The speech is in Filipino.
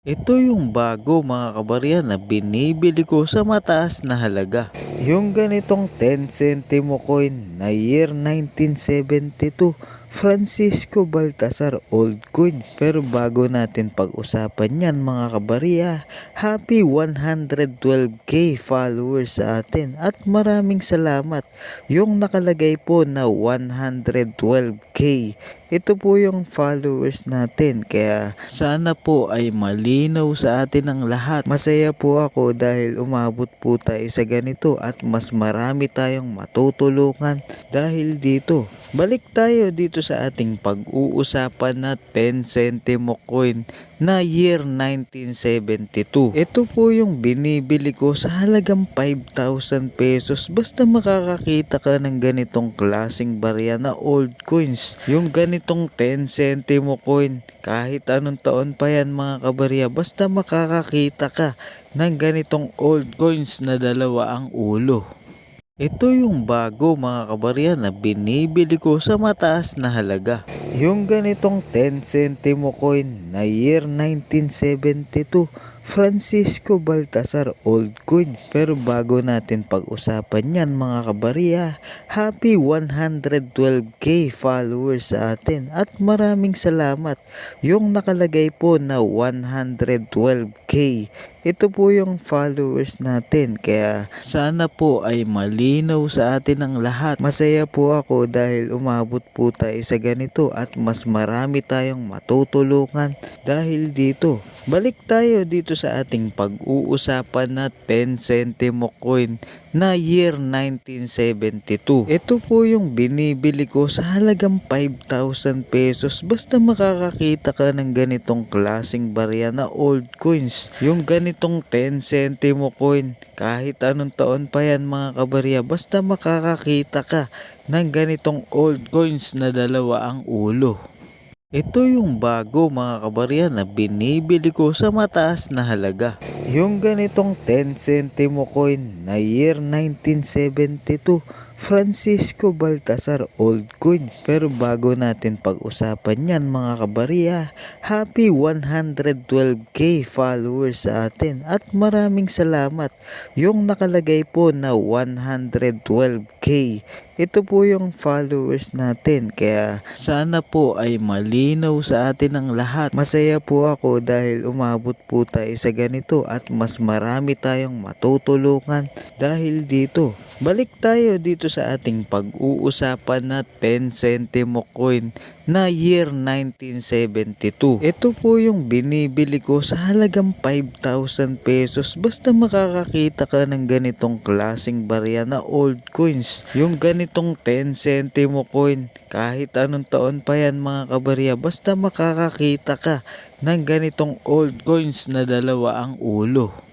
Ito yung bago mga kabarya na binibili ko sa mataas na halaga. Yung ganitong 10 centimo coin na year 1972 Francisco Baltasar Old Coins. Pero bago natin pag-usapan yan mga kabarya, happy 112k followers sa atin at maraming salamat. Yung nakalagay po na 112k ito po yung followers natin kaya sana po ay malinaw sa atin ang lahat. Masaya po ako dahil umabot po tayo sa ganito at mas marami tayong matutulungan dahil dito. Balik tayo dito sa ating pag-uusapan na 10 centimo coin na year 1972. Ito po yung binibili ko sa halagang 5,000 pesos basta makakakita ka ng ganitong klasing barya na old coins. Yung ganitong 10 centimo coin kahit anong taon pa yan mga kabarya basta makakakita ka ng ganitong old coins na dalawa ang ulo. Ito yung bago mga kabarya na binibili ko sa mataas na halaga. Yung ganitong 10 centimo coin na year 1972 Francisco Baltasar Old Coins. Pero bago natin pag-usapan yan mga kabarya, happy 112k followers sa atin at maraming salamat. Yung nakalagay po na 112k ito po yung followers natin kaya sana po ay malinaw sa atin ang lahat. Masaya po ako dahil umabot po tayo sa ganito at mas marami tayong matutulungan dahil dito. Balik tayo dito sa ating pag-uusapan na 10 centimo coin na year 1972. Ito po yung binibili ko sa halagang 5,000 pesos basta makakakita ka ng ganitong klasing barya na old coins. Yung ganitong 10 centimo coin kahit anong taon pa yan mga kabarya basta makakakita ka ng ganitong old coins na dalawa ang ulo. Ito yung bago mga kabarya na binibili ko sa mataas na halaga. Yung ganitong 10 centimo coin na year 1972 Francisco Baltasar Old Coins. Pero bago natin pag-usapan yan mga kabarya, happy 112k followers sa atin at maraming salamat. Yung nakalagay po na 112k ito po yung followers natin kaya sana po ay malinaw sa atin ang lahat. Masaya po ako dahil umabot po tayo sa ganito at mas marami tayong matutulungan dahil dito. Balik tayo sa ating pag-uusapan na 10 centimo coin na year 1972. Ito po yung binibili ko sa halagang 5,000 pesos basta makakakita ka ng ganitong klasing barya na old coins. Yung ganitong 10 centimo coin kahit anong taon pa yan mga kabarya basta makakakita ka ng ganitong old coins na dalawa ang ulo.